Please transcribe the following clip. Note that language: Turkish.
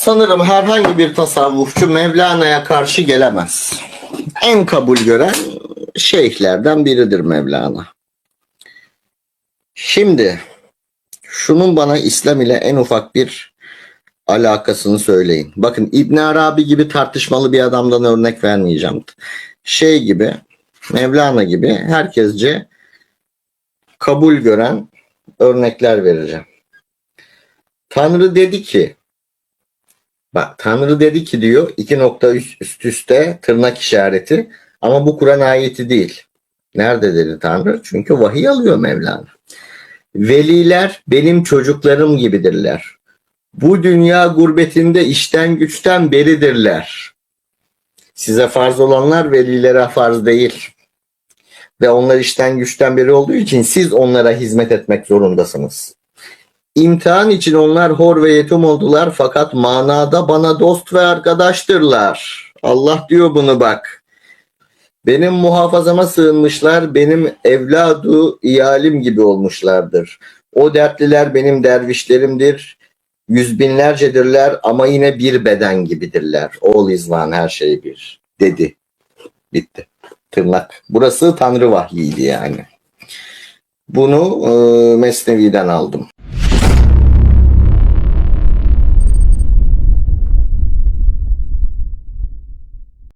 Sanırım herhangi bir tasavvufçu Mevlana'ya karşı gelemez. En kabul gören şeyhlerden biridir Mevlana. Şimdi şunun bana İslam ile en ufak bir alakasını söyleyin. Bakın İbn Arabi gibi tartışmalı bir adamdan örnek vermeyeceğim. Şey gibi Mevlana gibi herkesce kabul gören örnekler vereceğim. Tanrı dedi ki bak Tanrı dedi ki diyor iki nokta üst, üst üste tırnak işareti ama bu Kur'an ayeti değil. Nerede dedi Tanrı? Çünkü vahiy alıyor Mevlana. Veliler benim çocuklarım gibidirler. Bu dünya gurbetinde işten güçten beridirler. Size farz olanlar velilere farz değil. Ve onlar işten güçten beri olduğu için siz onlara hizmet etmek zorundasınız. İmtihan için onlar hor ve yetim oldular fakat manada bana dost ve arkadaştırlar. Allah diyor bunu bak. Benim muhafazama sığınmışlar, benim evladu iyalim gibi olmuşlardır. O dertliler benim dervişlerimdir. Yüz binlercedirler ama yine bir beden gibidirler. All is her şey bir. Dedi. Bitti. Tırnak. Burası Tanrı vahyiydi yani. Bunu e, Mesnevi'den aldım.